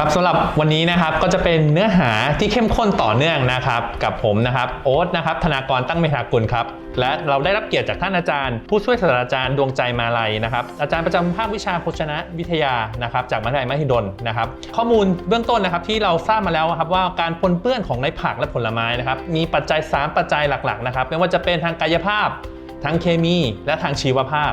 ครับสำหรับวันนี้นะครับก็จะเป็นเนื้อหาที่เข้มข้นต่อเนื่องนะครับ กับผมนะครับโอ๊ตนะครับธนากรตั้งเมธากุลครับและเราได้รับเกียรติจากท่านอาจารย์ ผู้ช่วยศาสตราจารย์ดวงใจมาลัยนะครับอาจารย์ประจำภาควิชาโภชนะวิทยานะครับจากมหาวิทยาลัยมหิดลนะครับข้อมูลเบื้องต้นนะครับที่เราทราบมาแล้วครับว่าการปนเปื้อนของในผักและผลไม้นะครับมีปัจจัย 3 ปัจจัยหลักๆนะครับไม่ว่าจะเป็นทางกายภาพทางเคมี และทางชีวภาพ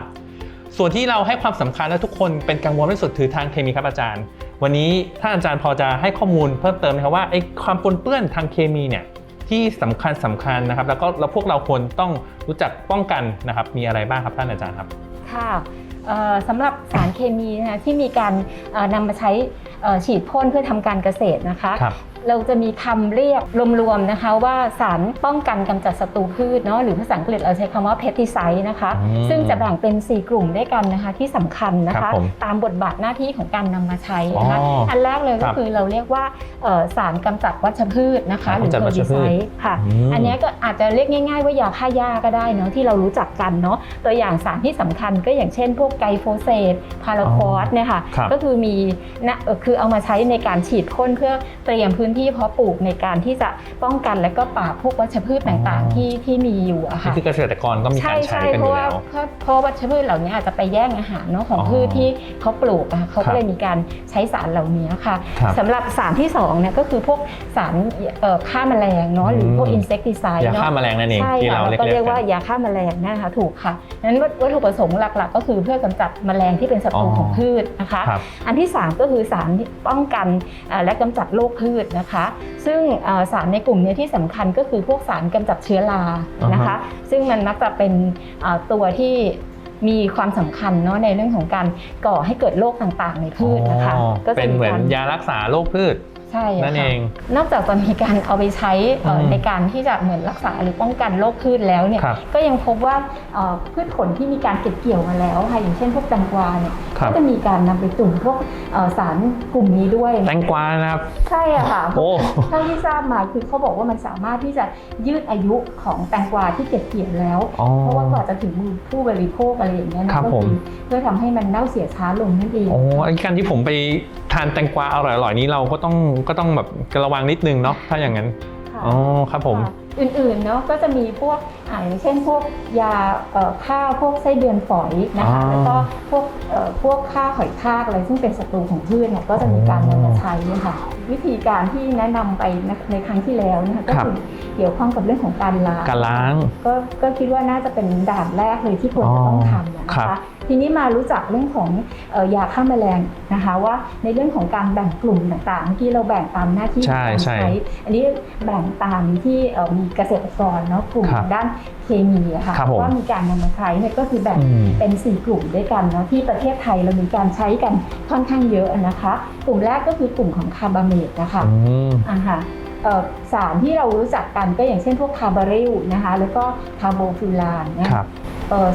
ส่วนที่เราให้ความสำคัญและทุกคนเป็นกังวลที่สุดคือทางเคมีครับอาจารย์ วันนี้ท่านอาจารย์พอจะให้ข้อมูลเพิ่มเติมไหมครับว่าไอ้ความปนเปื้อนทางเคมีเนี่ยที่สำคัญสำคัญนะครับ แล้วก็เราพวกเราควรต้องรู้จักป้องกันนะครับมีอะไรบ้างครับท่านอาจารย์ครับค่ะเอ่อสำหรับสารเคมีนะคะที่มีการเอ่อนำมาใช้เอ่อฉีดพ่นเพื่อทำการเกษตรนะคะครับ เราจะมีคำเรียกรวมๆนะคะว่าสารป้องกันกำจัดศัตรูพืชเนาะหรือภาษาอังกฤษเราใช้คำว่า pesticide นะคะอืมซึ่งจะแบ่งเป็น 4 กลุ่มด้วยกันนะคะที่สำคัญนะครัคะบผมตามบทบาทหน้าที่ของการนำมาใช้นะคะอ๋ออัอันแรกเลยคก็รับคือเราเรียกว่าเอ่อสารกำจัดวัชพืชนะคะสารหรือกำจัดวัชพืช herbicide ค่ะอืมอันเนี้ยก็อาจจะเรียกง่าย ๆ ว่ายาฆ่าหญ้าก็ได้เนาะที่เรารู้จักกันเนาะตัวอย่างสารที่สำคัญก็อย่างเช่น พวกไกลโฟเซตพาราควอสเนี่ยค่ะครับก็คือมีนะเอ่อคือเอามาใช้ในการฉีดพ่นเพื่อเตรียมพื้นที่เพาะปลูกในการที่จะป้องกันและก็ปราบพวกวัชพืชต่างอ๋อๆที่ที่มีอยู่อะนี่ค่ะคือเกษตรกรก็มีการใช้กันเพอยู่ราะว่าแล้วเพราะเพราะวัชพืชเหล่านี้อาจจะไปแย่งอาหารเนาะของอ๋อพืชที่เขาปลูกอะค่ะเขาครัก็บเลยมีการใช้สารเหล่านี้ค่ะครับสำหรับสารที่สองเนี่ยก็คือพวกสารเอ่อฆ่าแมลงเนาะหรือพวกอืมอินเส t ติไซด์ยาเนาะฆ่าแมลงนั่นเองใช่ที่ค่ะเราเราเรียกก็เรียกๆกัว่านยาฆ่าแมลงนะคะถูกค่ะนั้นวัตถุประสงค์หลักๆ ก็คือเพื่อกำจัดแมลงที่เป็นศัตรูอ๋อของพืชนะคะครับอันที่ 3 ก็คือสารที่ป้องกันเอ่อและกำจัดโรคพืชนะคะซึ่งเอ่อสารในกลุ่มเนี้ที่สำคัญก็คือพวกสารกำจัดเชื้อรานะคะ ซึ่งมันมักจะเป็นเอ่อตัวที่มีความสำคัญเนาะในเรื่องของการก่อให้เกิดโรคต่างๆ ในพืชนะคะอ๋อก็จะเป็นเหมือนการยารักษาโรคพืช ใช่ะนั่นค่ะเอง นอกจากจะมีการเอาไปใช้เอ่ออมในการที่จะเหมือนรักษาหรือป้องกันโรคพืชแล้วเนี่ยครับก็ยังพบว่าเอ่อพืชผลที่มีการเก็บเกี่ยวมาแล้วค่ะอย่างเช่นพวกแตงกวาเนี่ยครับก็จะมีการนำไปจุ่มพวกเอ่อสารกลุ่มนี้ด้วย แตงกวานะครับใช่อะค่ะโอ้เท่าที่ทราบมาคือเขาบอกว่ามันสามารถที่จะยืดอายุของแตงกวาที่เก็บเกี่ยวแล้วอ๋อเพราะว่ากว่าจะถึงมือผู้บริโภคอะไรอย่างเงี้ยนะครับก็ผมคือเพื่อทำให้มันเน่าเสียช้าลงนั่นเองโอ้ไอ้การที่ผมไป ทานแตงกวาอร่อยๆนี้เราก็ต้องก็ต้องแบบระวังนิดนึงเนาะถ้าอย่างนั้นค่ะอ๋อครับผม ค่ะอื่นๆเนาะก็จะมีพวกอ่าอย่างเช่นพวกยาเอ่อฆ่าพวกไส้เดือนฝอยนะคะอ๋อแล้วก็พวกเอ่อพวกฆ่าหอยทากอะไรซึ่งเป็นศัตรูของพืชเนี่ยก็จะมีการนำมาใช้ค่ะวิธีการที่แนะนำไปในในครั้งที่แล้วนะคะก็ครับ คือเกี่ยวข้องกับเรื่องของการล้าง การล้าง ก็ก็คิดว่าน่าจะเป็นด่านแรกเลยที่ควรจะต้องทำนะครัคะบ ทีนี้มารู้จักเรื่องของเอ่อยาฆ่าแมลงนะคะว่าในเรื่องของการแบ่งกลุ่มต่างๆเมื่อกี้เราแบ่งตามหน้าที่ใช่การใช่ใช้ อันนี้แบ่งตามที่เอ่อมีเกษตรกรเนาะกลุ่มครับด้านเคมีอะค่ะครับผมว่ามีการนำมาใช้เนี่ยก็คือแบ่งอืมเป็น 4 กลุ่มด้วยกันเนาะที่ประเทศไทยเรามีการใช้กันค่อนข้างเยอะนะคะ กลุ่มแรกก็คือกลุ่มของคาร์บาเมตนะคะอืมอ่าค่ะเอ่อสารที่เรารู้จักกันก็อย่างเช่นพวกคาร์บาริลนะคะแล้วก็คาร์โบฟิลานนะคคะรับเอ่อ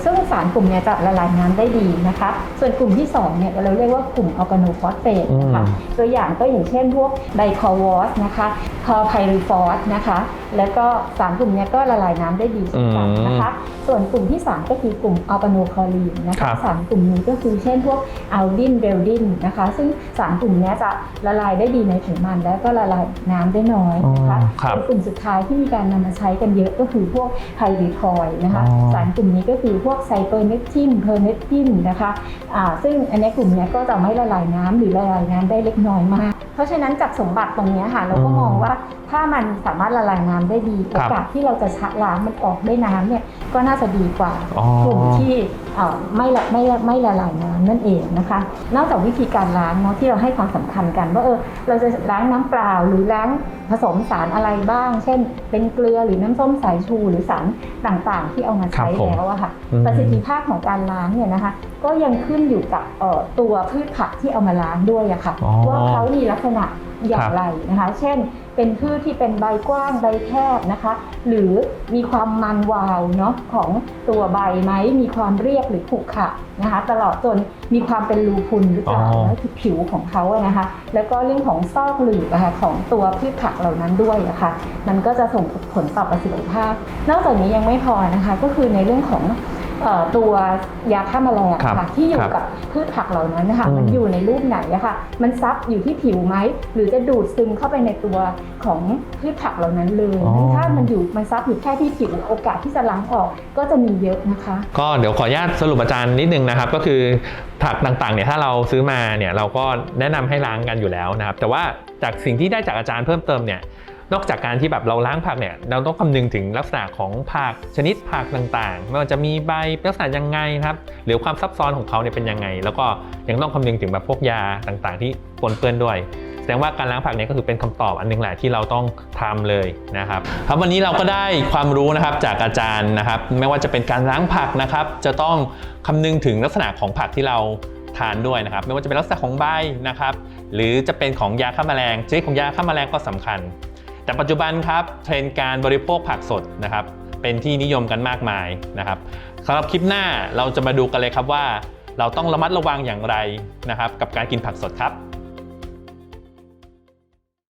ซึ่งสารกลุ่มเนี้ยจะละลายน้ำได้ดีนะคะ ส่วนกลุ่มที่2เนี่ยเราเรียกว่ากลุ่มออร์แกโนฟอสเฟตนะคะอืมตัวอย่างก็อย่างเช่นพวกไดคอวอสนะคะคอไพริฟอสนะคะ แล้วก็สารกลุ่มเนี้ยก็ละลายน้ำได้ดีเช่นกันนะคะ ส่วนกลุ่มที่ 3 ก็คือกลุ่มออร์แกโนคลอรีนนะครัคะบสารกลุ่มนี้ก็คือเช่นพวกอัลดินเบลดินนะคะ ซึ่งสารกลุ่มเนี้ยจะละลายได้ดีในไขมัน และก็ละลายน้ำได้น้อยนะคะอ๋อครับส่วนกลุ่มสุดท้ายที่มีการนำมาใช้กันเยอะก็คือพวกไพริทอยนะคะอ๋อสารกลุ่มนี้ก็คือพวกไซเปอร์เนปทินเพอร์เนปทินนะคะซึ่งอันนี้กลุ่มเนี้ยก็จะไม่ละลายน้ำหรือละลายน้ำได้เล็กน้อยมาก เพราะฉะนั้นจากสมบัติตรงเนี้ยค่ะเราก็อืมมองว่าถ้ามันสามารถละลายน้ำได้ดีโอกาสที่เราจะชะล้างมันออกได้น้ำเนี่ยก็น่าจะดีกว่าอ๋อกลุ่มที่เอ่อไม่ละไม่ละไม่ละลายน้ำนั่นเองนะคะ นอกจากวิธีการล้างเนาะที่เราให้ความสำคัญกันว่าเออเราจะล้างน้ำเปล่าหรือล้างผสมสารอะไรบ้าง เช่น เป็นเกลือหรือน้ำส้มสายชูหรือสารต่างๆ ที่เอามาใช้ครับผมแล้วอะค่ะอืมประสิทธิภาพของการล้างเนี่ยนะคะ ก็ยังขึ้นอยู่กับเอ่อตัวพืชผักที่เอามาล้างด้วยอะค่ะอ๋อว่าเขามีลักษณะอย่าครังบไรนะคะ เช่น เป็นพืชที่เป็นใบกว้างใบแคบนะคะ หรือมีความมันวาวเนาะของตัวใบไหมมีความเรียบหรือขรุขระนะคะ ตลอดจนมีความเป็นรูพุนหรือเปล่าอ๋อนะคือผิวของเขาอะนะคะ แล้วก็เรื่องของซอกหลืบอะค่ะของตัวพืชผักเหล่านั้นด้วยอะค่ะมันก็จะส่งผลต่อประสิทธิภาพ นอกจากนี้ยังไม่พอนะคะ ก็คือในเรื่องของเอ่อ ตัวยาฆ่าแมลงครับค่ะที่อยู่ครับกับพืชผักเหล่านั้นนะคะอืมมันอยู่ในรูปไหนอะค่ะ มันซับอยู่ที่ผิวไหมหรือจะดูดซึมเข้าไปในตัวของพืชผักเหล่านั้นเลยอ๋อ ถ้ามันอยู่มันซับอยู่แค่ที่ผิวโอกาสที่จะล้างออกก็จะมีเยอะนะคะ ก็เดี๋ยวขออนุญาตสรุปอาจารย์นิดนึงนะครับ ก็คือ ผักต่างๆเนี่ยถ้าเราซื้อมาเนี่ยเราก็แนะนำให้ล้างกันอยู่แล้วนะครับ แต่ว่าจากสิ่งที่ได้จากอาจารย์เพิ่มเติมเนี่ยนอกจากการที่แบบเราล้างผักเนี่ยเราต้องคำนึงถึงลักษณะของผักชนิดผักต่างๆไม่ว่าจะมีใบลักษณะยังไงนะครับหรือความซับซ้อนของเขาเนี่ยเป็นยังไง แล้วก็ยังต้องคำนึงถึงแบบพวกยาต่างๆ ที่ปนเปื้อนด้วย ดงว่าการล้างผักเนี่ยก็คือเป็นคำตอบอันหนึงแหละที่เราต้องทำเลยนะครับครับวันนี้เราก็ได้ความรู้นะครับจากอาจารย์นะครับ ไม่ว่าจะเป็นการล้างผักนะครับ จะต้องคำนึงถึงลักษณะของผักที่เราทานด้วยนะครับ ไม่ว่าจะเป็นลักษณะของใบนะครับ หรือจะเป็นของยาฆ่าแมลงชนิดของยาฆ่าแมลงก็สำคัญ แต่ปัจจุบันครับเทรนด์การบริโภคผักสดนะครับ เป็นที่นิยมกันมากมายนะครับสำหรับคลิปหน้าเราจะมาดูกันเลยครับว่า เราต้องระมัดระวังอย่างไรนะครับ กับการกินผักสดครับ